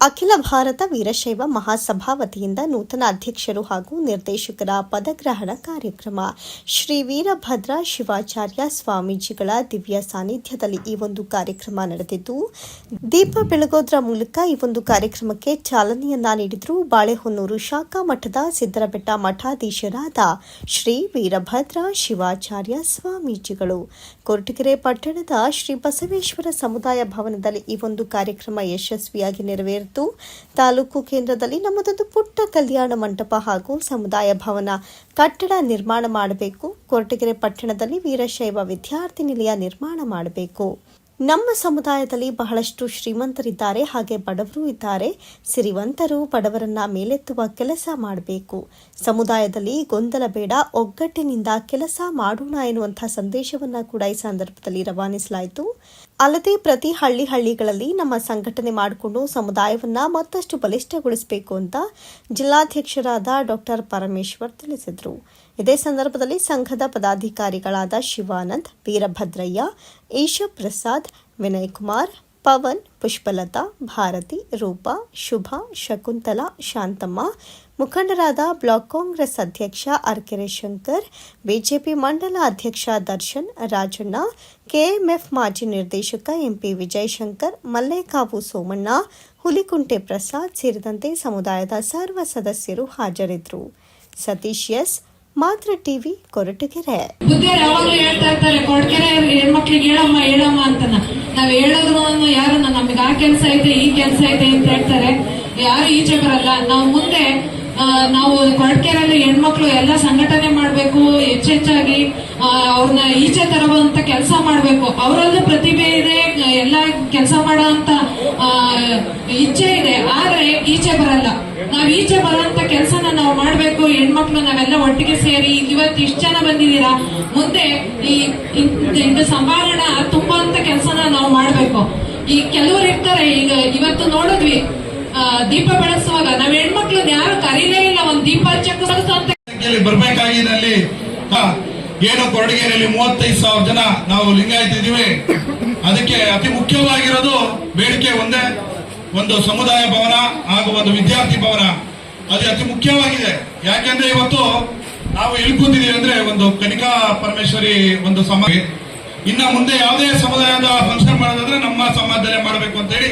ಅಖಿಲ ಭಾರತ ವೀರಶೈವ ಮಹಾಸಭಾ ವತಿಯಿಂದ ನೂತನ ಅಧ್ಯಕ್ಷರು ಹಾಗೂ ನಿರ್ದೇಶಕರ ಪದಗ್ರಹಣ ಕಾರ್ಯಕ್ರಮ. ಶ್ರೀ ವೀರಭದ್ರ ಶಿವಾಚಾರ್ಯ ಸ್ವಾಮೀಜಿಗಳ ದಿವ್ಯ ಸಾನ್ನಿಧ್ಯದಲ್ಲಿ ಈ ಒಂದು ಕಾರ್ಯಕ್ರಮ ನಡೆದಿದ್ದು, ದೀಪ ಬೆಳಗೋದ್ರ ಮೂಲಕ ಈ ಒಂದು ಕಾರ್ಯಕ್ರಮಕ್ಕೆ ಚಾಲನೆಯನ್ನ ನೀಡಿದರು ಬಾಳೆಹೊನ್ನೂರು ಶಾಖಾ ಮಠದ ಸಿದ್ದರಬೆಟ್ಟ ಮಠಾಧೀಶರಾದ ಶ್ರೀ ವೀರಭದ್ರ ಶಿವಾಚಾರ್ಯ ಸ್ವಾಮೀಜಿಗಳು. ಕೊರಟಗೆರೆ ಪಟ್ಟಣದ ಶ್ರೀ ಬಸವೇಶ್ವರ ಸಮುದಾಯ ಭವನದಲ್ಲಿ ಈ ಒಂದು ಕಾರ್ಯಕ್ರಮ ಯಶಸ್ವಿಯಾಗಿ ನೆರವೇರಿತು ತಾಲೂಕು ಕೇಂದ್ರದಲ್ಲಿ ನಮ್ಮದೊಂದು ಪುಟ್ಟ ಕಲ್ಯಾಣ ಮಂಟಪ ಹಾಗೂ ಸಮುದಾಯ ಭವನ ಕಟ್ಟಡ ನಿರ್ಮಾಣ ಮಾಡಬೇಕು. ಕೊರಟಗೆರೆ ಪಟ್ಟಣದಲ್ಲಿ ವೀರಶೈವ ವಿದ್ಯಾರ್ಥಿ ನಿಲಯ ನಿರ್ಮಾಣ ಮಾಡಬೇಕು. ನಮ್ಮ ಸಮುದಾಯದಲ್ಲಿ ಬಹಳಷ್ಟು ಶ್ರೀಮಂತರಿದ್ದಾರೆ, ಹಾಗೆ ಬಡವರು ಇದ್ದಾರೆ. ಸಿರಿವಂತರು, ಬಡವರನ್ನ ಮೇಲೆತ್ತುವ ಕೆಲಸ ಮಾಡಬೇಕು. ಸಮುದಾಯದಲ್ಲಿ ಗೊಂದಲ ಬೇಡ, ಒಗ್ಗಟ್ಟಿನಿಂದ ಕೆಲಸ ಮಾಡೋಣ ಎನ್ನುವಂತಹ ಸಂದೇಶವನ್ನ ಕೂಡ ಈ ಸಂದರ್ಭದಲ್ಲಿ ರವಾನಿಸಲಾಯಿತು. ಅಲ್ಲದೆ ಪ್ರತಿ ಹಳ್ಳಿ ಹಳ್ಳಿಗಳಲ್ಲಿ ನಮ್ಮ ಸಂಘಟನೆ ಮಾಡಿಕೊಂಡು ಸಮುದಾಯವನ್ನ ಮತ್ತಷ್ಟು ಬಲಿಷ್ಠಗೊಳಿಸಬೇಕು ಅಂತ ಜಿಲ್ಲಾಧ್ಯಕ್ಷರಾದ ಡಾಕ್ಟರ್ ಪರಮೇಶ್ವರ್ ತಿಳಿಸಿದರು. ಇದೇ ಸಂದರ್ಭದಲ್ಲಿ ಸಂಘದ ಪದಾಧಿಕಾರಿಗಳಾದ ಶಿವಾನಂದ್, ವೀರಭದ್ರಯ್ಯ ಈಶ ಪ್ರಸಾದ್ ವಿನಯ್ ಕುಮಾರ್ ಪವನ್, ಪುಷ್ಪಲತಾ, ಭಾರತಿ, ರೂಪಾ, ಶುಭ, ಶಕುಂತಲಾ, ಶಾಂತಮ್ಮ ಮುಖಂಡರಾದ ಬ್ಲಾಕ್ ಕಾಂಗ್ರೆಸ್ ಅಧ್ಯಕ್ಷ ಆರ್ಕೆರೆ ಶಂಕರ್ ಬಿಜೆಪಿ ಮಂಡಲ ಅಧ್ಯಕ್ಷ ದರ್ಶನ್, ರಾಜಣ್ಣ, ಕೆಎಂಎಫ್ ಮಾಜಿ ನಿರ್ದೇಶಕ ಎಂಪಿ ವಿಜಯಶಂಕರ್, ಮಲ್ಲೇಕಾವು ಸೋಮಣ್ಣ, ಹುಲಿಕುಂಟೆ ಪ್ರಸಾದ್ ಸೇರಿದಂತೆ ಸಮುದಾಯದ ಸರ್ವ ಸದಸ್ಯರು ಹಾಜರಿದ್ದರು. Satish S, Matru TV, Koratagere. ಯಾವಾಗ್ಲೂ ನಾವ್ ಹೇಳೋದ್ರು ಯಾರು ನಮಗೆ ಆ ಕೆಲಸ ಐತೆ, ಈ ಕೆಲಸ ಐತೆ ಅಂತ ಹೇಳ್ತಾರೆ. ಯಾರು ಈಚೆ ಬರಲ್ಲ. ನಾವು ಮುಂದೆ ನಾವು ಅಲ್ಲಿ ಹೆಣ್ಮಕ್ಳು ಎಲ್ಲ ಸಂಘಟನೆ ಮಾಡಬೇಕು, ಹೆಚ್ಚೆಚ್ಚಾಗಿ ಅವ್ರನ್ನ ಈಚೆ ತರುವಂತ ಕೆಲಸ ಮಾಡಬೇಕು. ಅವರಲ್ಲೂ ಪ್ರತಿಭೆ ಇದೆ, ಎಲ್ಲ ಕೆಲಸ ಮಾಡೋ ಅಂತ ಇಚ್ಛೆ ಇದೆ. ಆದ್ರೆ ಈಚೆ ಬರಲ್ಲ. ನಾವ್ ಈಚೆ ಬರುವಂತ ಕೆಲಸನ ನಾವು ಮಾಡ್ಬೇಕು. ಹೆಣ್ಮಕ್ಳು ನಾವೆಲ್ಲ ಒಟ್ಟಿಗೆ ಸೇರಿ ಇವತ್ತು ಇಷ್ಟ ಜನ ಬಂದಿದ್ದೀರಾ? ಮುಂದೆ ಈ ಇದು ಸಂಭಾಷಣ ತುಂಬುವಂತ ಕೆಲಸನ ನಾವು ಮಾಡ್ಬೇಕು. ಈ ಕೆಲವರು ಇರ್ತಾರೆ. ಈಗ ಇವತ್ತು ನೋಡಿದ್ವಿ ದೀಪ ಬೆಳೆಸುವಾಗ ನಾವ್ ಹೆಣ್ಮಕ್ಳು ಯಾರು ಕರೀಲೇ ಇಲ್ಲ ಒಂದ್ ದೀಪ ಆ, ಏನು ಕೊರಡಿಗೆರೆಯಲ್ಲಿ ಮೂವತ್ತೈದು ಸಾವಿರ ಜನ ನಾವು ಲಿಂಗಾಯತ ಇದೀವಿ ಅದಕ್ಕೆ ಅತಿ ಮುಖ್ಯವಾಗಿರೋದು ಬೇಡಿಕೆ ಒಂದೇ ಒಂದು ಸಮುದಾಯ ಭವನ ಹಾಗೂ ಒಂದು ವಿದ್ಯಾರ್ಥಿ ಭವನ. ಅದು ಅತಿ ಮುಖ್ಯವಾಗಿದೆ. ಯಾಕೆಂದ್ರೆ ಇವತ್ತು ನಾವು ಇಲ್ಲಿ ಅಂದ್ರೆ ಒಂದು ಕನಿಕಾ ಪರಮೇಶ್ವರಿ ಒಂದು ಸಮಾಜ. ಇನ್ನ ಮುಂದೆ ಯಾವುದೇ ಸಮುದಾಯದ ಫಂಕ್ಷನ್ ಮಾಡೋದಾದ್ರೆ ನಮ್ಮ ಸಮಾಜದಲ್ಲೇ ಮಾಡಬೇಕು ಅಂತೇಳಿ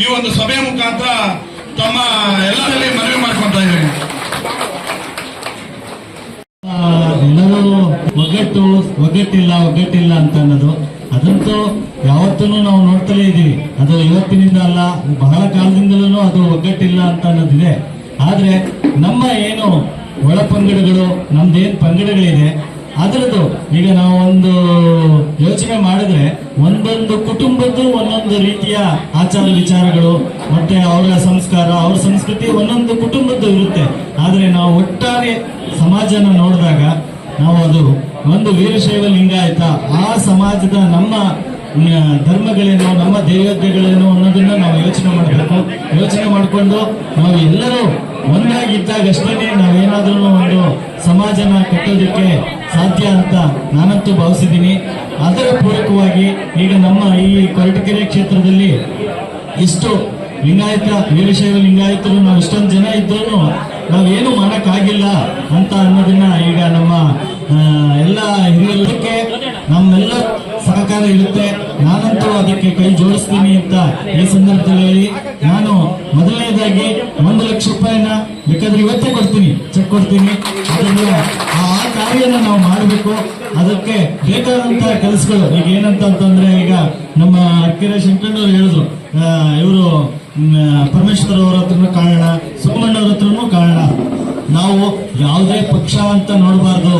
ಈ ಒಂದು ಸಭೆ ಮುಖಾಂತರ ತಮ್ಮ ಎಲ್ಲರಲ್ಲಿ ಮನವಿ ಮಾಡಿಕೊಳ್ತಾ ಇದ್ದೀನಿ. ಎಲ್ಲರೂ ಒಗ್ಗಟ್ಟು, ಒಗ್ಗಟ್ಟಿಲ್ಲ ಒಗ್ಗಟ್ಟಿಲ್ಲ ಅಂತ ಅನ್ನೋದು. ಅದಂತೂ ಯಾವತ್ತೂ ನಾವು ನೋಡ್ತಲೇ ಇದ್ದೀವಿ ಅದು ಇವತ್ತಿನಿಂದ ಅಲ್ಲ, ಬಹಳ ಕಾಲದಿಂದಲೂ ಅದು ಒಗ್ಗಟ್ಟಿಲ್ಲ ಅಂತ ಅನ್ನೋದಿದೆ. ಆದ್ರೆ ನಮ್ಮ ಏನು ಒಳ ಪಂಗಡಗಳು, ನಮ್ದೇನ್ ಪಂಗಡಗಳಿದೆ ಅದರದ್ದು ಈಗ ನಾವು ಒಂದು ಯೋಚನೆ ಮಾಡಿದ್ರೆ ಒಂದೊಂದು ಕುಟುಂಬದ್ದು ಒಂದೊಂದು ರೀತಿಯ ಆಚಾರ ವಿಚಾರಗಳು, ಮತ್ತೆ ಅವರ ಸಂಸ್ಕಾರ, ಅವ್ರ ಸಂಸ್ಕೃತಿ ಒಂದೊಂದು ಕುಟುಂಬದ್ದು ಇರುತ್ತೆ. ಆದರೆ ನಾವು ಒಟ್ಟಾರೆ ಸಮಾಜನ ನೋಡಿದಾಗ ನಾವು ಅದು ಒಂದು ವೀರಶೈವ ಲಿಂಗಾಯತ ಆ ಸಮಾಜದ ನಮ್ಮ ಧರ್ಮಗಳೇನು, ನಮ್ಮ ದೇವತೆಗಳೇನು ಅನ್ನೋದನ್ನ ನಾವು ಯೋಚನೆ ಮಾಡಬೇಕು. ಯೋಚನೆ ಮಾಡಿಕೊಂಡು ನಾವು ಎಲ್ಲರೂ ಒಂದಾಗಿದ್ದಾಗಷ್ಟೇ ನಾವೇನಾದ್ರೂ ಒಂದು ಸಮಾಜನ ಕಟ್ಟೋದಕ್ಕೆ ಸಾಧ್ಯ ಅಂತ ನಾನಂತೂ ಭಾವಿಸಿದ್ದೀನಿ. ಅದರ ಪೂರಕವಾಗಿ ಈಗ ನಮ್ಮ ಈ ಕೊರಟಗೆರೆ ಕ್ಷೇತ್ರದಲ್ಲಿ ಇಷ್ಟು ಲಿಂಗಾಯತ, ವೀರಶೈವ ಲಿಂಗಾಯತರು, ನಾವು ಇಷ್ಟೊಂದು ಜನ ಇದ್ದರೂ ನಾವೇನು ಮಾಡೋಕ್ಕಾಗಿಲ್ಲ ಅಂತ ಅನ್ನೋದನ್ನ ಈಗ ನಮ್ಮ ಎಲ್ಲ ಹಿರಿಯರಿಗೆ ನಮ್ಮೆಲ್ಲ ಸಹಕಾರ ಇರುತ್ತೆ. ನಾನಂತೂ ಅದಕ್ಕೆ ಕೈ ಜೋಡಿಸ್ತೀನಿ ಅಂತ ಈ ಸಂದರ್ಭದಲ್ಲಿ ನಾನು ಮೊದಲನೇದಾಗಿ ಒಂದು ಲಕ್ಷ ರೂಪಾಯಿನ ಬೇಕಾದ್ರೆ ಇವತ್ತೇ ಕೊಡ್ತೀನಿ. ಚೆಕ್ ಕೊಡ್ತೀನಿ. ಅದನ್ನ ಆ ಕಾರ್ಯನ ನಾವು ಮಾಡಬೇಕು. ಅದಕ್ಕೆ ಬೇಕಾದಂತ ಕೆಲಸಗಳು. ಈಗ ಏನಂತ ಅಂತಂದ್ರೆ ಈಗ ನಮ್ಮ ಅಕ್ಕಿರ ಶಂಕರಣ್ಣವ್ರು ಹೇಳಿದ್ರು. ಇವರು ಪರಮೇಶ್ವರ್ ಅವರ ಹತ್ರನೂ ಕಾರಣ ಅವ್ರ ಹತ್ರನೂ ಕಾರಣ. ನಾವು ಯಾವುದೇ ಪಕ್ಷ ಅಂತ ನೋಡಬಾರ್ದು.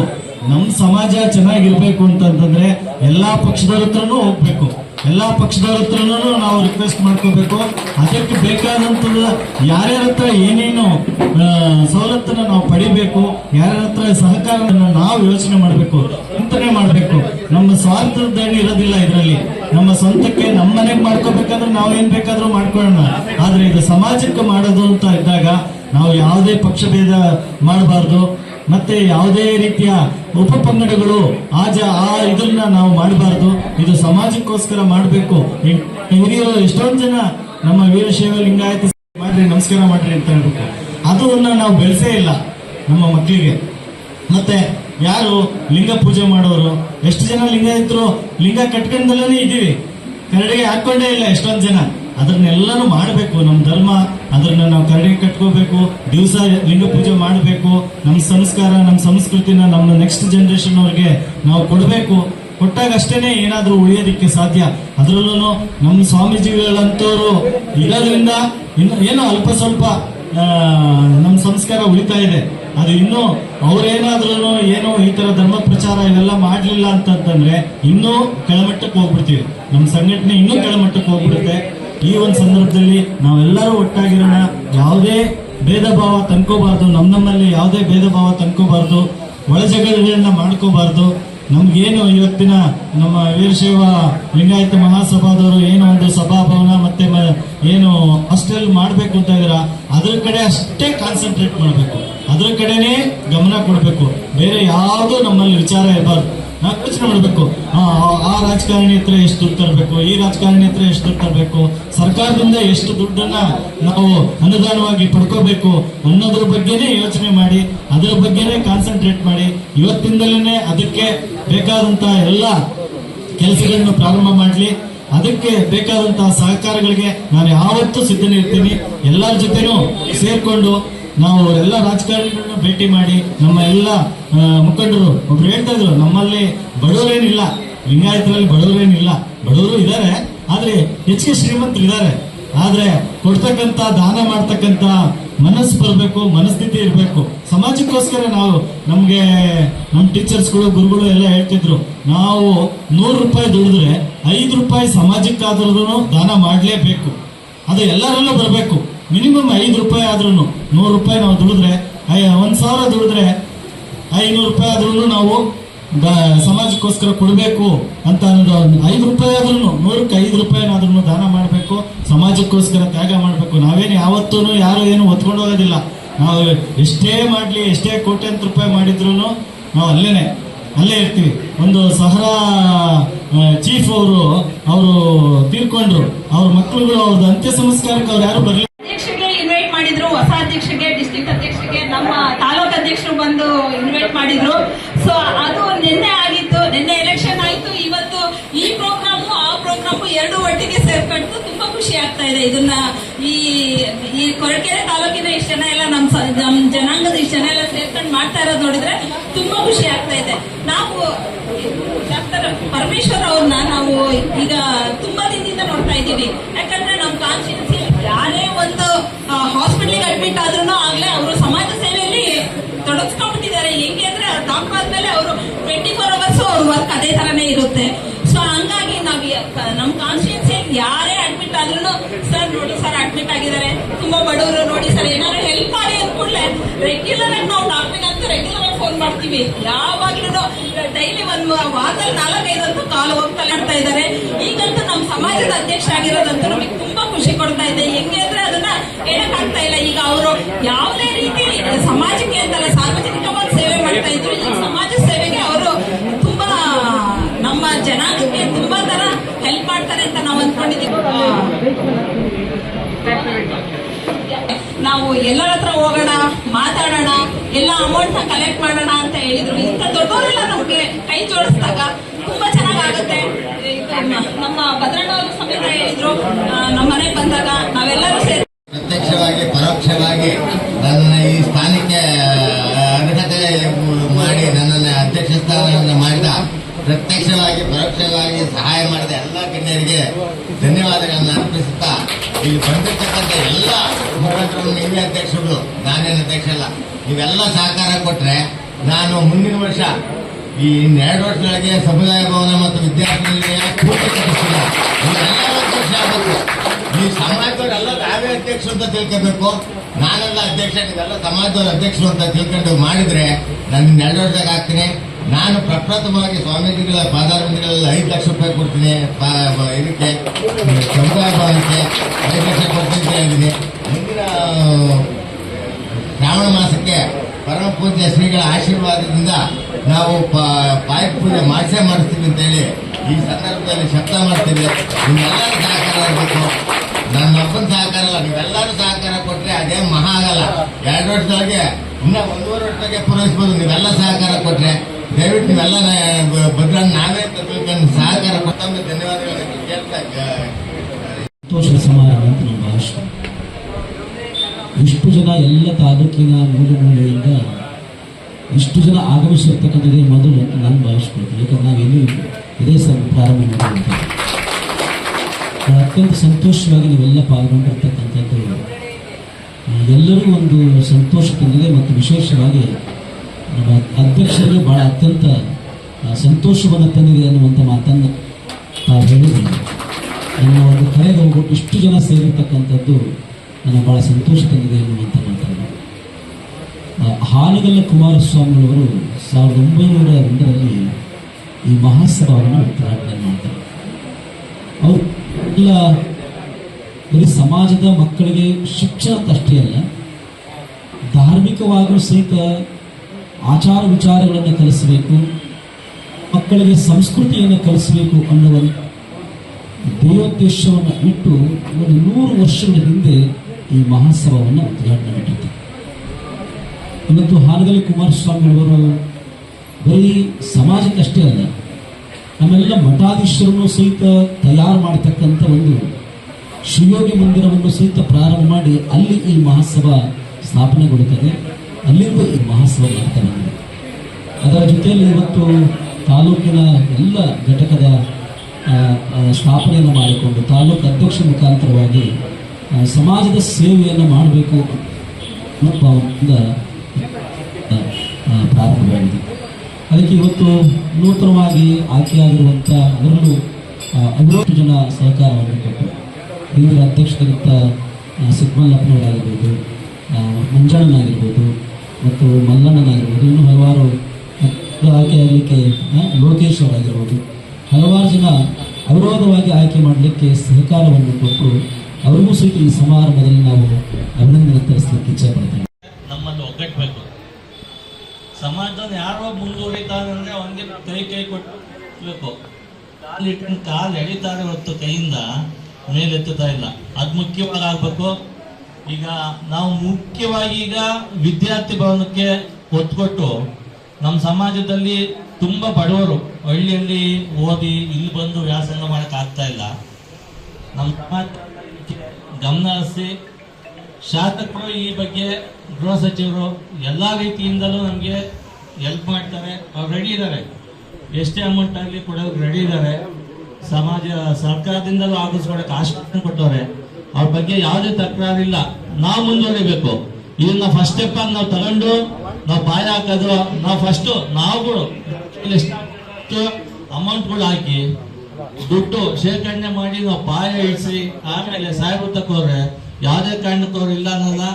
ನಮ್ಮ ಸಮಾಜ ಚೆನ್ನಾಗಿರ್ಬೇಕು ಅಂತಂದ್ರೆ ಎಲ್ಲಾ ಪಕ್ಷದವ್ರ ಹತ್ರನೂ ಹೋಗ್ಬೇಕು. ಎಲ್ಲಾ ಪಕ್ಷದವ್ರ ಹತ್ರನೂ ನಾವು ರಿಕ್ವೆಸ್ಟ್ ಮಾಡ್ಕೋಬೇಕು. ಅದಕ್ಕೆ ಬೇಕಾದಂತ ಯಾರ್ಯಾರ ಹತ್ರ ಏನೇನು ಸವಲತ್ತನ್ನ ನಾವು ಪಡಿಬೇಕು, ಯಾರ್ಯಾರ ಹತ್ರ ಸಹಕಾರವನ್ನು ನಾವು ಯೋಚನೆ ಮಾಡಬೇಕು ಚಿಂತನೆ ಮಾಡಬೇಕು. ನಮ್ಮ ಸ್ವಾರ್ಥದ್ದೇನು ಇರೋದಿಲ್ಲ ಇದರಲ್ಲಿ. ನಮ್ಮ ಸ್ವಂತಕ್ಕೆ ನಮ್ಮ ಮನೆಗೆ ಮಾಡ್ಕೋಬೇಕಾದ್ರೆ ನಾವು ಏನ್ ಬೇಕಾದ್ರೂ ಮಾಡ್ಕೊಳ್ಳೋಣ. ಆದ್ರೆ ಇದು ಸಮಾಜಕ್ಕೆ ಮಾಡೋದು ಅಂತ ಇದ್ದಾಗ ನಾವು ಯಾವುದೇ ಪಕ್ಷಭೇದ ಮಾಡಬಾರ್ದು. ಮತ್ತೆ ಯಾವುದೇ ರೀತಿಯ ಉಪಪಂಗಡಗಳು ಆ ಜ ಆ ಇದನ್ನ ನಾವು ಮಾಡಬಾರ್ದು. ಇದು ಸಮಾಜಕ್ಕೋಸ್ಕರ ಮಾಡಬೇಕು. ಹಿರಿಯರು ಎಷ್ಟೊಂದು ಜನ ನಮ್ಮ ವೀರಶೈವ ಲಿಂಗಾಯತ ಮಾಡ್ರಿ, ನಮಸ್ಕಾರ ಮಾಡ್ರಿ ಅಂತ ಹೇಳ್ಬೇಕು ಅದನ್ನ ನಾವು ಬೆಳೆಸೇ ಇಲ್ಲ ನಮ್ಮ ಮಕ್ಕಳಿಗೆ ಮತ್ತೆ ಯಾರು ಲಿಂಗ ಪೂಜೆ ಮಾಡೋರು? ಎಷ್ಟು ಜನ ಲಿಂಗ ಇದ್ರು ಲಿಂಗ ಕಟ್ಕೊಂಡಲ್ಲೇ ಇದ್ದೀವಿ. ಕರಡಿಗೆ ಹಾಕೊಂಡೇ ಇಲ್ಲ ಎಷ್ಟೊಂದು ಜನ. ಅದನ್ನೆಲ್ಲನೂ ಮಾಡಬೇಕು. ನಮ್ಮ ಧರ್ಮ ಅದನ್ನ ನಾವು ಕರಡಿ ಕಟ್ಕೋಬೇಕು, ದಿವಸ ಲಿಂಗ ಪೂಜೆ ಮಾಡಬೇಕು ನಮ್ಮ ಸಂಸ್ಕಾರ ನಮ್ಮ ಸಂಸ್ಕೃತಿನ ನಮ್ಮ ನೆಕ್ಸ್ಟ್ ಜನರೇಷನ್ ಅವ್ರಿಗೆ ನಾವು ಕೊಡಬೇಕು. ಕೊಟ್ಟಾಗ ಅಷ್ಟೇನೆ ಏನಾದರೂ ಉಳಿಯೋದಿಕ್ಕೆ ಸಾಧ್ಯ. ಅದರಲ್ಲೂ ನಮ್ಮ ಸ್ವಾಮೀಜಿಗಳಂತವರು ಇರೋದ್ರಿಂದ ಇನ್ನು ಏನೋ ಅಲ್ಪ ಸ್ವಲ್ಪ ನಮ್ಮ ಸಂಸ್ಕಾರ ಉಳಿತಾ ಇದೆ. ಅದು ಇನ್ನೂ ಅವ್ರೇನಾದ್ರೂ ಏನೋ ಈ ತರ ಧರ್ಮ ಪ್ರಚಾರ ಇವೆಲ್ಲ ಮಾಡಲಿಲ್ಲ ಅಂತಂದ್ರೆ ಇನ್ನೂ ಕೆಳಮಟ್ಟಕ್ಕೆ ಹೋಗ್ಬಿಡ್ತೀವಿ. ನಮ್ಮ ಸಂಘಟನೆ ಇನ್ನೂ ಕೆಳಮಟ್ಟಕ್ಕೆ ಹೋಗ್ಬಿಡುತ್ತೆ. ಈ ಒಂದು ಸಂದರ್ಭದಲ್ಲಿ ನಾವೆಲ್ಲರೂ ಒಟ್ಟಾಗಿರೋಣ. ಯಾವುದೇ ಭೇದ ಭಾವ ತಂದ್ಕೋಬಾರ್ದು ನಮ್ಮ ನಮ್ಮಲ್ಲಿ ಯಾವುದೇ ಭೇದ ಭಾವ ತಂದ್ಕೋಬಾರ್ದು ಜಗಳನ್ನ ಮಾಡ್ಕೋಬಾರ್ದು. ನಮ್ಗೇನು ಇವತ್ತಿನ ನಮ್ಮ ವೀರಶೈವ ಲಿಂಗಾಯತ ಮಹಾಸಭಾದವರು ಏನು ಒಂದು ಸಭಾಭವನ ಮತ್ತೆ ಏನು ಹಾಸ್ಟೆಲ್ ಮಾಡಬೇಕು ಅಂತ ಇದ್ದೀರಾ? ಅದ್ರ ಕಡೆ ಅಷ್ಟೇ ಕಾನ್ಸಂಟ್ರೇಟ್ ಮಾಡಬೇಕು. ಅದ್ರ ಕಡೆನೇ ಗಮನ ಕೊಡಬೇಕು. ಬೇರೆ ಯಾವುದೂ ನಮ್ಮಲ್ಲಿ ವಿಚಾರ ಇರಬಾರ್ದು. ಯೋಚನೆ ಮಾಡಬೇಕು ಆ ರಾಜಕಾರಣಿ ಹತ್ರ ಎಷ್ಟು ದುಡ್ಡು ತರಬೇಕು? ಈ ರಾಜಕಾರಣಿ ಹತ್ರ ಎಷ್ಟು ದುಡ್ಡು ತರಬೇಕು? ಸರ್ಕಾರದಿಂದ ಎಷ್ಟು ದುಡ್ಡನ್ನ ನಾವು ಅನುದಾನವಾಗಿ ಪಡ್ಕೋಬೇಕು ಅನ್ನೋದ್ರ ಬಗ್ಗೆನೇ ಯೋಚನೆ ಮಾಡಿ, ಅದರ ಬಗ್ಗೆನೇ ಕಾನ್ಸಂಟ್ರೇಟ್ ಮಾಡಿ, ಇವತ್ತಿಂದಲೇ ಅದಕ್ಕೆ ಬೇಕಾದಂತ ಎಲ್ಲ ಕೆಲಸಗಳನ್ನು ಪ್ರಾರಂಭ ಮಾಡಲಿ. ಅದಕ್ಕೆ ಬೇಕಾದಂತಹ ಸಹಕಾರಗಳಿಗೆ ನಾನು ಯಾವತ್ತೂ ಸಿದ್ಧನಿರ್ತೀನಿ ಎಲ್ಲರ ಜೊತೆನೂ ಸೇರ್ಕೊಂಡು ನಾವು ಎಲ್ಲ ರಾಜಕಾರಣಿಗಳನ್ನ ಭೇಟಿ ಮಾಡಿ ನಮ್ಮ ಎಲ್ಲ ಮುಖಂಡರು, ಒಬ್ರು ಹೇಳ್ತಾ ಇದ್ರು ನಮ್ಮಲ್ಲಿ ಬಡವರೇನಿಲ್ಲ ಲಿಂಗಾಯತರಲ್ಲಿ ಬಡವರೇನಿಲ್ಲ, ಬಡವರು ಇದ್ದಾರೆ ಆದ್ರೆ ಹೆಚ್ಚಿಗೆ ಶ್ರೀಮಂತರು ಇದ್ದಾರೆ ಆದ್ರೆ ಕೊಡ್ತಕ್ಕಂತ ದಾನ ಮಾಡ್ತಕ್ಕಂತ ಮನಸ್ಸು ಬರಬೇಕು, ಮನಸ್ಥಿತಿ ಇರಬೇಕು. ಸಮಾಜಕ್ಕೋಸ್ಕರ ನಾವು ನಮ್ಗೆ ನಮ್ಮ ಟೀಚರ್ಸ್ಗಳು, ಗುರುಗಳು ಎಲ್ಲ ಹೇಳ್ತಿದ್ರು, ನಾವು ನೂರು ರೂಪಾಯಿ ದುಡಿದ್ರೆ ಐದು ರೂಪಾಯಿ ಸಮಾಜಕ್ಕಾದ್ರೂ ದಾನ ಮಾಡಲೇಬೇಕು. ಅದು ಎಲ್ಲರಲ್ಲೂ ಬರಬೇಕು. ಮಿನಿಮಮ್ ಐದು ರೂಪಾಯಿ ಆದ್ರೂ ನೂರು ರೂಪಾಯಿ ನಾವು ದುಡಿದ್ರೆ ಐ- ಒಂದ್ ಸಾವಿರ ದುಡಿದ್ರೆ ಐನೂರು ರೂಪಾಯಿ ಆದ್ರೂ ನಾವು ಸಮಾಜಕ್ಕೋಸ್ಕರ ಕೊಡಬೇಕು ಅಂತ ಅನ್ನೋದು ಐದು ರೂಪಾಯಿ ಆದ್ರೂ ನೂರಕ್ಕೆ ಐದು ರೂಪಾಯಿನಾದ್ರೂ ದಾನ ಮಾಡಬೇಕು, ಸಮಾಜಕ್ಕೋಸ್ಕರ ತ್ಯಾಗ ಮಾಡಬೇಕು. ನಾವೇನು ಯಾವತ್ತೂ ಯಾರು ಏನು ಒತ್ಕೊಂಡು ಹೋಗೋದಿಲ್ಲ. ನಾವು ಎಷ್ಟೇ ಮಾಡಲಿ, ಎಷ್ಟೇ ಕೋಟ್ಯಂತ ರೂಪಾಯಿ ಮಾಡಿದ್ರು ನಾವು ಅಲ್ಲೇ ಅಲ್ಲೇ ಇರ್ತೀವಿ. ಒಂದು ಸಹರಾ ಚೀಫ್ ಅವರು ಅವರು ತೀರ್ಕೊಂಡ್ರು. ಅವ್ರ ಮಕ್ಕಳುಗಳು ಅವ್ರದ್ದು ಅಂತ್ಯ ಸಂಸ್ಕಾರಕ್ಕೆ ಅವ್ರು ಯಾರು ಬರಲಿಲ್ಲ ಅಧ್ಯಕ್ಷರಿಗೆ ಇನ್ವೈಟ್ ಮಾಡಿದ್ರು ಹೊಸ ಅಧ್ಯಕ್ಷರಿಗೆ ಡಿಸ್ಟ್ರಿಕ್ಟ್ ಅಧ್ಯಕ್ಷರಿಗೆ ನಮ್ಮ ತಾಲೂಕ್ ಅಧ್ಯಕ್ಷರು ಬಂದು ಇನ್ವೈಟ್ ಮಾಡಿದ್ರು. ಸೊ ಅದು ನಿನ್ನೆ ಆಗಿತ್ತು, ನಿನ್ನೆ ಎಲೆಕ್ಷನ್ ಆಯ್ತು. ಇವತ್ತು ಈ ಪ್ರೋಗ್ರಾಮು ಆ ಪ್ರೋಗ್ರಾಮು ಎರಡು ಒಟ್ಟಿಗೆ ಸೇರ್ಕೊಂಡು ತುಂಬಾ ಖುಷಿ ಆಗ್ತಾ ಇದೆ. ಇದನ್ನ ಈ ಈ ಕೊರಕೆರೆ ತಾಲೂಕಿನ ಇಷ್ಟು ಜನ ಎಲ್ಲ ನಮ್ಮ ನಮ್ಮ ಜನಾಂಗದ ಇಷ್ಟು ಜನ ಎಲ್ಲ ಸೇರ್ಕೊಂಡು ಮಾಡ್ತಾ ಇರೋದು ನೋಡಿದ್ರೆ ತುಂಬಾ ಖುಷಿ ಆಗ್ತಾ ಇದೆ. ನಾವು ಡಾಕ್ಟರ್ ಪರಮೇಶ್ವರ್ ಅವ್ರನ್ನ ನಾವು ಈಗ ತುಂಬಾ ದಿನದಿಂದ ನೋಡ್ತಾ ಇದ್ದೀವಿ. ಯಾಕಂದ್ರೆ ನಮ್ಮ ಕಾನ್ಸ್ಟಿಟ್ಯೂನ್ಸಿ ಯಾರೇ ಒಂದು ಹಾಸ್ಪಿಟ್ಲಿಗೆ ಅಡ್ಮಿಟ್ ಆದ್ರೂ ಆಗ್ಲೇ ಅವರು ಸಮಾಜ ಸೇವೆಯಲ್ಲಿ ತೊಡಗಿಸ್ಕೊಂಡ್ಬಿಟ್ಟಿದ್ದಾರೆ ಹೆಂಗೆ ಅಂದ್ರೆ ಡಾಕ್ಟರ್ ಅವರು ಟ್ವೆಂಟಿ ಫೋರ್ ಅವರ್ಸ್ ಅವ್ರ ವರ್ಕ್ ಅದೇ ತರನೇ ಇರುತ್ತೆ. ಸೊ ಹಂಗಾಗಿ ನಾವು ನಮ್ಮ ಕಾನ್ಸ್ಟಿಟ್ಯೂನ್ಸಿ ಯಾರೇ ಅಡ್ಮಿಟ್ ಆದ್ರೂ ಸರ್, ನೋಡಿ ಸರ್ ಅಡ್ಮಿಟ್ ಆಗಿದ್ದಾರೆ. ತುಂಬಾ ಬಡವರು ನೋಡಿ ಸರ್, ಏನಾದ್ರು ಹೆಲ್ಪ್ ಮಾಡಿ ಅಂದ ಕೂಡಲೇ ರೆಗ್ಯುಲರ್ ಆಗಿ ನಾವು ಡಾಕ್ಟರ್ ಅಂತ ರೆಗ್ಯುಲರ್ ಆಗಿ ಫೋನ್ ಮಾಡ್ತೀವಿ. ಯಾವಾಗ್ಲೂ ಡೈಲಿ ಒಂದ್ ವಾರದಲ್ಲಿ ನಾಲ್ಕೈದಂತೂ ಕಾಲು ಹೋಗ್ತಾ ಇದ್ದಾರೆ. ಈಗಂತೂ ನಮ್ಮ ಸಮಾಜದ ಅಧ್ಯಕ್ಷ ಆಗಿರೋದಂತೂ ನಮಗೆ ಖುಷಿ ಕೊಡ್ತಾ ಇದೆ. ಹೆಂಗೆ ಅಂದ್ರೆ ಅದನ್ನ ಹೇಳಕ್ ಆಗ್ತಾ ಇಲ್ಲ. ಈಗ ಅವರು ಯಾವುದೇ ರೀತಿ ಸಮಾಜಕ್ಕೆ ಅಂತಲ್ಲ, ಸಾರ್ವಜನಿಕವಾಗಿ ಸೇವೆ ಮಾಡ್ತಾ ಇದ್ರು. ಈ ಸಮಾಜ ಸೇವೆಗೆ ಅವರು ತುಂಬಾ ನಮ್ಮ ಜನಾಂಗಕ್ಕೆ ತುಂಬಾ ತರ ಹೆಲ್ಪ್ ಮಾಡ್ತಾರೆ ಅಂತ ನಾವು ಅಂದ್ಕೊಂಡಿದ್ದೀವಿ ನಾವು ಎಲ್ಲರ ಹತ್ರ ಹೋಗೋಣ, ಮಾತಾಡೋಣ, ಎಲ್ಲ ಅಮೌಂಟ್ನ ಕಲೆಕ್ಟ್ ಮಾಡೋಣ ಅಂತ ಹೇಳಿದ್ರು. ಇಂಥ ದೊಡ್ಡವರೆಲ್ಲ ನಮ್ಗೆ ಕೈ ಜೋಡಿಸಿದಾಗ ತುಂಬಾ ಚೆನ್ನಾಗಾಗುತ್ತೆ. ನಮ್ಮ ಭದ್ರಣ್ಣ ಅವರು ಸಮೇತ ಹೇಳಿದ್ರು. ನಮ್ಮ ಮನೆಗೆ ಬಂದಾಗ ನಾವೆಲ್ಲರೂ ಸೇರಿ ಪ್ರತ್ಯಕ್ಷವಾಗಿ, ಪರೋಕ್ಷವಾಗಿ ನನ್ನ ಈ ಸ್ಥಾನಕ್ಕೆ ಅರ್ಹತೆ ಮಾಡಿ ನನ್ನನ್ನು ಅಧ್ಯಕ್ಷ ಸ್ಥಾನವನ್ನು ಮಾಡಿದ ಪ್ರತ್ಯಕ್ಷವಾಗಿ, ಪರೋಕ್ಷವಾಗಿ ಸಹಾಯ ಮಾಡಿದ ಎಲ್ಲ ಗಣ್ಯರಿಗೆ ಧನ್ಯವಾದಗಳನ್ನು ಅರ್ಪಿಸುತ್ತಾ, ಇಲ್ಲಿ ಬಂದಿರ್ತಕ್ಕಂಥ ಎಲ್ಲ ಮುಖಂಡರು ನಿಮ್ಮ ಅಧ್ಯಕ್ಷರು, ನಾನೇನು ಅಧ್ಯಕ್ಷ ಅಲ್ಲ ಇವೆಲ್ಲ ಸಹಕಾರ ಕೊಟ್ಟರೆ ನಾನು ಮುಂದಿನ ವರ್ಷ ಈ ಇನ್ನೆರಡು ವರ್ಷದೊಳಗೆ ಸಮುದಾಯ ಭವನ ಮತ್ತು ವಿದ್ಯಾರ್ಥಿ ನಿಲಯ ಪೂರ್ತಿ ಈ ಸಮಾಜದವರೆಲ್ಲ ನಾವೇ ಅಧ್ಯಕ್ಷರು ಅಂತ ತಿಳ್ಕೊಬೇಕು? ನಾನೆಲ್ಲ ಅಧ್ಯಕ್ಷ, ಇದೆಲ್ಲ ಸಮಾಜದವ್ರ ಅಧ್ಯಕ್ಷರು ಅಂತ ತಿಳ್ಕೊಂಡು ಮಾಡಿದ್ರೆ ನಾನು ಇನ್ನೆರಡು ವರ್ಷದಾಗ ಆಗ್ತೀನಿ. ನಾನು ಪ್ರಪ್ರಥಮವಾಗಿ ಸ್ವಾಮೀಜಿಗಳ ಪಾದಾರವಿಂದಗಳಲ್ಲಿ ಐದು ಲಕ್ಷ ರೂಪಾಯಿ ಕೊಡ್ತೀನಿ. ಇದಕ್ಕೆ ಸಮುದಾಯ ಭವನಕ್ಕೆ ಐದು ಲಕ್ಷ ಕೊಡ್ತೀನಿ ಮುಂದಿನ ಶ್ರಾವಣ ಮಾಸಕ್ಕೆ ಪರಮ ಪೂಜ್ಯ ಶ್ರೀಗಳ ಆಶೀರ್ವಾದದಿಂದ ನಾವು ಪಾಯ ಪೂಜೆ ಮಾಡಿಸೇ ಮಾಡಿಸ್ತೀವಿ ಅಂತೇಳಿ ಈ ಸಂದರ್ಭದಲ್ಲಿ ಶಬ್ದ ಮಾಡ್ತೀವಿ. ನಿಮ್ಮೆಲ್ಲರೂ ಸಹಕಾರ ಇರಬೇಕು ನನ್ನೊಬ್ಬನ ಸಹಕಾರ ಅಲ್ಲ, ನೀವೆಲ್ಲರೂ ಸಹಕಾರ ಕೊಟ್ಟರೆ ಅದೇ ಮಹಾ ಆಗಲ್ಲ. ಎರಡು ವರ್ಷದೊಳಗೆ, ಇನ್ನ ಒಂದೂವರೆ ವರ್ಷದಾಗೆ ಪೂರೈಸ್ಬೋದು. ನೀವೆಲ್ಲ ಸಹಕಾರ ಕೊಟ್ಟರೆ ದಯವಿಟ್ಟು ನೀವೆಲ್ಲ ಭದ್ರ ನಾವೇ ತಿಳ್ಕೊಂಡು ಸಹಕಾರ ಕೊಟ್ಟಂದ್ರೆ ಧನ್ಯವಾದಗಳು ಕೇಳ್ತಾ ಸಮಾರಂಭ ಇಷ್ಟು ಜನ ಎಲ್ಲ ತಾಲೂಕಿನ ಮೂಲೆ ಮೂಲೆಯಿಂದ ಇಷ್ಟು ಜನ ಆಗಮಿಸಿರ್ತಕ್ಕಂಥದ್ದೇ ಮೊದಲು ನಾನು ಭಾವಿಸ್ಕೊಳ್ತೀನಿ. ಯಾಕಂದ್ರೆ ನಾವು ಎಲ್ಲಿ ಇದೇ ಸರ್ ಪ್ರಾರಂಭ ಬಹಳ ಅತ್ಯಂತ ಸಂತೋಷವಾಗಿ ನೀವೆಲ್ಲ ಪಾಲ್ಗೊಂಡಿರ್ತಕ್ಕಂಥದ್ದು ಎಲ್ಲರಿಗೂ ಒಂದು ಸಂತೋಷ ತಂದಿದೆ ಮತ್ತು ವಿಶೇಷವಾಗಿ ನಮ್ಮ ಅಧ್ಯಕ್ಷರಿಗೆ ಭಾಳ ಅತ್ಯಂತ ಸಂತೋಷವನ್ನು ತಂದಿದೆ ಅನ್ನುವಂಥ ಮಾತನ್ನು ತಾವು ಹೇಳಿದ್ದೀವಿ ನನ್ನ ಒಂದು ಕರೆಗೆ ಹೋಗ್ಬಿಟ್ಟು ಇಷ್ಟು ಜನ ಸೇರಿರ್ತಕ್ಕಂಥದ್ದು ನನಗೆ ಭಾಳ ಸಂತೋಷ ತಂದಿದೆ ಅನ್ನುವಂಥ ಮಾತನ್ನು. ಆ, ಹಾನಗಲ್ಲ ಕುಮಾರಸ್ವಾಮಿಯವರು ಸಾವಿರದ ಒಂಬೈನೂರ ಒಂದರಲ್ಲಿ ಈ ಮಹಾಸಭಾವನ್ನು ಉದ್ಘಾಟನೆ ಮಾಡ್ತಾರೆ ಅವರು ಎಲ್ಲ ಬರೀ ಸಮಾಜದ ಮಕ್ಕಳಿಗೆ ಶಿಕ್ಷಣ ಅಷ್ಟೇ ಅಲ್ಲ ಧಾರ್ಮಿಕವಾಗಿಯೂ ಸಹಿತ ಆಚಾರ ವಿಚಾರಗಳನ್ನು ಕಲಿಸಬೇಕು ಮಕ್ಕಳಿಗೆ ಸಂಸ್ಕೃತಿಯನ್ನು ಕಲಿಸಬೇಕು ಅನ್ನುವ ದೇವೋದ್ದೇಶವನ್ನು ಇಟ್ಟು ಒಂದು ನೂರು ವರ್ಷಗಳ ಹಿಂದೆ ಈ ಮಹಾಸಭಾವನ್ನು ಉದ್ಘಾಟನೆ ಮಾಡಿತ್ತು ಇವತ್ತು ಹಾನಗಲಿ ಕುಮಾರಸ್ವಾಮಿಯವರು ಬರೀ ಸಮಾಜಕ್ಕಷ್ಟೇ ಅಲ್ಲ, ನಮ್ಮೆಲ್ಲ ಮಠಾಧೀಶರನ್ನು ಸಹಿತ ತಯಾರು ಮಾಡತಕ್ಕಂಥ ಒಂದು ಶಿವಯೋಗಿ ಮಂದಿರವನ್ನು ಸಹಿತ ಪ್ರಾರಂಭ ಮಾಡಿ ಅಲ್ಲಿ ಈ ಮಹಾಸಭಾ ಸ್ಥಾಪನೆಗೊಳ್ಳುತ್ತದೆ. ಅಲ್ಲಿಂದ ಈ ಮಹಾಸಭಾ ಮಾಡ್ತಾ ಬಂದಿದೆ ಅದರ ಜೊತೆಯಲ್ಲಿ ಇವತ್ತು ತಾಲೂಕಿನ ಎಲ್ಲ ಘಟಕದ ಸ್ಥಾಪನೆಯನ್ನು ಮಾಡಿಕೊಂಡು ತಾಲೂಕು ಅಧ್ಯಕ್ಷ ಮುಖಾಂತರವಾಗಿ ಸಮಾಜದ ಸೇವೆಯನ್ನು ಮಾಡಬೇಕು ಅನ್ನೋ ಭಾವದಿಂದ ಪ್ರಾರಂಭವಾಗಿದೆ ಅದಕ್ಕೆ ಇವತ್ತು ನೂತನವಾಗಿ ಆಯ್ಕೆಯಾಗಿರುವಂಥ ಅದರಲ್ಲೂ ಐವತ್ತು ಜನ ಸಹಕಾರವನ್ನು ಕೊಟ್ಟರು ಹಿಂದಿನ ಅಧ್ಯಕ್ಷರಿಂದ ಆ, ಮಂಜಣ್ಣನಾಗಿರ್ಬೋದು ಮತ್ತು ಮಲ್ಲಣ್ಣನಾಗಿರ್ಬೋದು ಇನ್ನೂ ಹಲವಾರು ಆಯ್ಕೆ ಆಯ್ಕೆಯಾಗಲಿಕ್ಕೆ ಲೋಕೇಶ್ ಅವರಾಗಿರ್ಬೋದು. ಹಲವಾರು ಜನ ಅವಿರೋಧವಾಗಿ ಆಯ್ಕೆ ಮಾಡಲಿಕ್ಕೆ ಸಹಕಾರವನ್ನು ಕೊಟ್ಟು ಅವರಿಗೂ ಸಹಿತ ಈ ಸಮಾರಂಭದಲ್ಲಿ ನಾವು ಅಭಿನಂದನೆ ತರಿಸಲಿಕ್ಕೆ ಇಚ್ಛೆ ಪಡ್ತೇವೆ. ಸಮಾಜದಲ್ಲಿ ಯಾರೋ ಮುಂದುವರಿತಾರೆ ಅಂದ್ರೆ ಅವನಿಗೆ ಕೈ ಕೈ ಕೊಟ್ಟಬೇಕು ಕಾಲು ಇಟ್ಕೊಂಡು ಕಾಲು ಎಳಿತಾರೆ ಹೊತ್ತು ಕೈಯಿಂದ ಮೇಲೆತ್ತುತ್ತಾ ಇಲ್ಲ. ಅದು ಮುಖ್ಯವಾಗಿ ಆಗ್ಬೇಕು ಈಗ ನಾವು ಮುಖ್ಯವಾಗಿ ಈಗ ವಿದ್ಯಾರ್ಥಿ ಭವನಕ್ಕೆ ಒತ್ತು ಕೊಟ್ಟು ನಮ್ಮ ಸಮಾಜದಲ್ಲಿ ತುಂಬ ಬಡವರು ಹಳ್ಳಿಯಲ್ಲಿ ಓದಿ ಇಲ್ಲಿ ಬಂದು ವ್ಯಾಸಂಗ ಮಾಡೋಕ್ಕಾಗ್ತಾ ಇಲ್ಲ. ನಮ್ಮ ಸಮಾಜ ಗಮನ ಹರಿಸಿ ಶಾಸಕರು ಈ ಬಗ್ಗೆ ಗೃಹ ಸಚಿವರು ಎಲ್ಲ ರೀತಿಯಿಂದಲೂ ನಮಗೆ ಹೆಲ್ಪ್ ಮಾಡ್ತಾರೆ. ಅವ್ರು ರೆಡಿ ಇದ್ದಾರೆ ಎಷ್ಟೇ ಅಮೌಂಟ್ ಆಗಲಿ ಕೊಡೋಕೆ ರೆಡಿ ಇದ್ದಾರೆ ಸಮಾಜ, ಸರ್ಕಾರದಿಂದಲೂ ಆಗಿಸ್ಕೊಡೋಕೆ ಆಶ್ವಾಸನೆ ಕೊಟ್ಟವ್ರೆ. ಅವ್ರ ಬಗ್ಗೆ ಯಾವುದೇ ತಕರಾರಿಲ್ಲ. ನಾವು ಮುಂದುವರಿಬೇಕು. ಇದನ್ನ ಫಸ್ಟ್ ಸ್ಟೆಪ್ ಆಗಿ ನಾವು ತಗೊಂಡು, ನಾವು ಬಾಯ ಹಾಕೋದು, ನಾವು ಫಸ್ಟು ನಾವುಗಳು ಅಮೌಂಟ್ಗಳು ಹಾಕಿ ದುಡ್ಡು ಶೇಖರಣೆ ಮಾಡಿ ನಾವು ಪಾಯ ಇಳಿಸಿ, ಆಮೇಲೆ ಸಾಹೇಬ್ರು ತಕೋರೆ ಯಾವುದೇ ಕಾರಣಕ್ಕವ್ರು ಇಲ್ಲ ಅನ್ನೋಲ್ಲ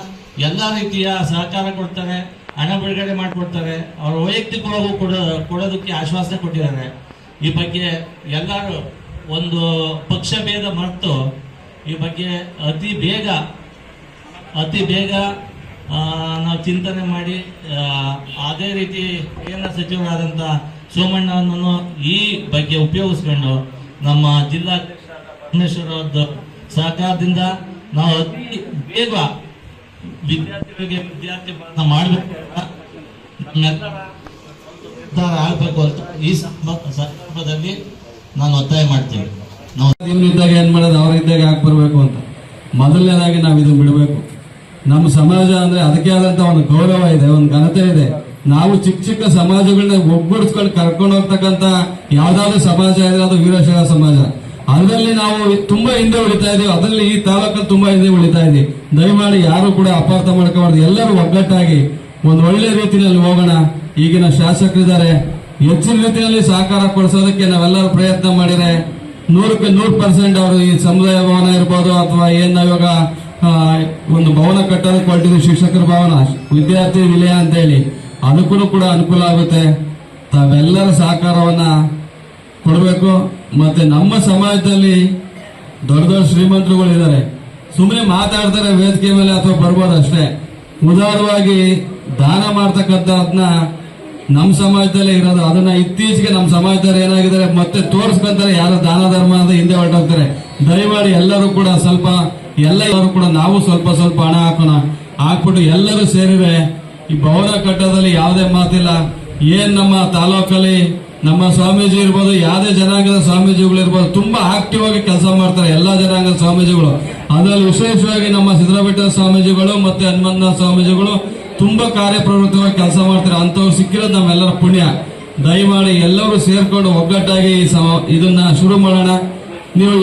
ಎಲ್ಲ ರೀತಿಯ ಸಹಕಾರ ಕೊಡ್ತಾರೆ, ಹಣ ಬಿಡುಗಡೆ ಮಾಡಿಕೊಡ್ತಾರೆ. ಅವ್ರ ವೈಯಕ್ತಿಕವಾಗಿ ಕೊಡೋ, ಕೊಡೋದಕ್ಕೆ ಆಶ್ವಾಸನೆ ಕೊಟ್ಟಿದ್ದಾರೆ. ಈ ಬಗ್ಗೆ ಎಲ್ಲರೂ ಒಂದು ಪಕ್ಷ ಭೇದ ಮರೆತು ಈ ಬಗ್ಗೆ ಅತಿ ಬೇಗ ಅತಿ ಬೇಗ ನಾವು ಚಿಂತನೆ ಮಾಡಿ ಅದೇ ರೀತಿ ಕೇಂದ್ರ ಸಚಿವರಾದಂಥ ಸೋಮಣ್ಣನನ್ನು ಈ ಬಗ್ಗೆ ಉಪಯೋಗಿಸ್ಕೊಂಡು ನಮ್ಮ ಜಿಲ್ಲಾ ಸಹಕಾರದಿಂದ ನಾವು ಅತಿ ಬೇಗ ವಿದ್ಯಾರ್ಥಿಗಳಿಗೆ ವಿದ್ಯಾರ್ಥಿ ಪಾಠ ಮಾಡಬೇಕು. ಅಂತ ಈ ಸಂದರ್ಭದಲ್ಲಿ ನಾನು ಒತ್ತಾಯ ಮಾಡ್ತೀನಿ. ನಾವು ಇದ್ದಾಗ ಏನ್ ಮಾಡೋದು? ಅವರಿದ್ದಾಗ ಯಾಕೆ ಬರಬೇಕು ಅಂತ? ಮೊದಲನೇದಾಗಿ ನಾವು ಇದನ್ನು ಬಿಡಬೇಕು. ನಮ್ಮ ಸಮಾಜ ಅಂದ್ರೆ ಅದಕ್ಕೆ ಆದಂತ ಒಂದು ಗೌರವ ಇದೆ, ಒಂದು ಘನತೆ ಇದೆ. ನಾವು ಚಿಕ್ಕ ಚಿಕ್ಕ ಸಮಾಜಗಳನ್ನ ಒಗ್ಗೂಡಿಸ್ಕೊಂಡು ಕರ್ಕೊಂಡು ಹೋಗ್ತಕ್ಕಂತ ಯಾವ್ದಾದ್ರು ಸಮಾಜ ಇದ್ರೆ ಅದು ವೀರಶೈವ ಸಮಾಜ. ಅದರಲ್ಲಿ ನಾವು ತುಂಬಾ ಹಿಂದೆ ಉಳಿತಾ ಇದೀವಿ. ಅದರಲ್ಲಿ ಈ ತಾಲೂಕಲ್ಲಿ ತುಂಬಾ ಹಿಂದೆ ಉಳಿತಾ ಇದೀವಿ. ದಯಮಾಡಿ ಯಾರು ಕೂಡ ಅಪಾರ್ಥ ಮಾಡ್ಕೋಬಾರ್ದು. ಎಲ್ಲರೂ ಒಗ್ಗಟ್ಟಾಗಿ ಒಂದು ಒಳ್ಳೆ ರೀತಿಯಲ್ಲಿ ಹೋಗೋಣ. ಈಗಿನ ಶಾಸಕರಿದ್ದಾರೆ. ಹೆಚ್ಚಿನ ರೀತಿಯಲ್ಲಿ ಸಹಕಾರ ಕೊಡಿಸೋದಕ್ಕೆ ನಾವೆಲ್ಲರೂ ಪ್ರಯತ್ನ ಮಾಡಿದ್ರೆ ನೂರಕ್ಕೆ ನೂರು ಪರ್ಸೆಂಟ್ ಅವರು ಈ ಸಮುದಾಯ ಭವನ ಇರ್ಬೋದು ಅಥವಾ ಏನು ಇವಾಗ ಒಂದು ಭವನ ಕಟ್ಟೋದಕ್ಕೆ ಹೊರಟಿದ್ವಿ ಶಿಕ್ಷಕರ ಭವನ, ವಿದ್ಯಾರ್ಥಿ ನಿಲಯ ಅಂತ ಹೇಳಿ ಅದಕ್ಕೂ ಕೂಡ ಅನುಕೂಲ ಆಗುತ್ತೆ. ತಾವೆಲ್ಲರ ಸಹಕಾರವನ್ನ ಕೊಡಬೇಕು. ಮತ್ತೆ ನಮ್ಮ ಸಮಾಜದಲ್ಲಿ ದೊಡ್ಡ ದೊಡ್ಡ ಶ್ರೀಮಂತರುಗಳು ಇದ್ದಾರೆ. ಸುಮ್ಮನೆ ಮಾತಾಡ್ತಾರೆ ವೇದಿಕೆ ಮೇಲೆ ಅಥವಾ ಬರ್ಬೋದು ಅಷ್ಟೇ. ಉದಾರವಾಗಿ ದಾನ ಮಾಡ್ತಕ್ಕಂಥದ್ನ ನಮ್ಮ ಸಮಾಜದಲ್ಲಿ ಇರೋದು. ಅದನ್ನ ಇತ್ತೀಚೆಗೆ ನಮ್ಮ ಸಮಾಜದವ್ರು ಏನಾಗಿದ್ದಾರೆ, ಮತ್ತೆ ತೋರಿಸ್ಕೊಂತಾರೆ ಯಾರು ದಾನ ಧರ್ಮ ಅಂತ ಹಿಂದೆ ಹೊರಟೋಗ್ತಾರೆ. ದಯಮಾಡಿ ಎಲ್ಲರೂ ಕೂಡ ಸ್ವಲ್ಪ, ಎಲ್ಲ ಎಲ್ಲರೂ ಕೂಡ ನಾವು ಸ್ವಲ್ಪ ಸ್ವಲ್ಪ ಹಣ ಹಾಕೋಣ. ಹಾಕ್ಬಿಟ್ಟು ಎಲ್ಲರೂ ಸೇರಿವೆ ಈ ಭವನ ಕಟ್ಟದಲ್ಲಿ ಯಾವುದೇ ಮಾತಿಲ್ಲ. ಏನ್ ನಮ್ಮ ತಾಲೂಕಲ್ಲಿ ನಮ್ಮ ಸ್ವಾಮೀಜಿ ಇರ್ಬೋದು, ಯಾವುದೇ ಜನಾಂಗದ ಸ್ವಾಮೀಜಿಗಳು ಇರ್ಬೋದು, ತುಂಬಾ ಆಕ್ಟಿವ್ ಆಗಿ ಕೆಲಸ ಮಾಡ್ತಾರೆ ಎಲ್ಲಾ ಜನಾಂಗದ ಸ್ವಾಮೀಜಿಗಳು. ಅದರಲ್ಲಿ ವಿಶೇಷವಾಗಿ ನಮ್ಮ ಸಿದ್ದರಾಮಯ್ಯ ಸ್ವಾಮೀಜಿಗಳು ಮತ್ತೆ ಹನುಮಂತನಾಥ ಸ್ವಾಮೀಜಿಗಳು ತುಂಬಾ ಕಾರ್ಯಪ್ರವೃತ್ತವಾಗಿ ಕೆಲಸ ಮಾಡ್ತಾರೆ. ಅಂತವ್ರು ಸಿಕ್ಕಿರೋದು ನಮ್ಮೆಲ್ಲರ ಪುಣ್ಯ. ದಯಮಾಡಿ ಎಲ್ಲರೂ ಸೇರ್ಕೊಂಡು ಒಗ್ಗಟ್ಟಾಗಿ ಇದನ್ನ ಶುರು ಮಾಡೋಣ. ನೀವು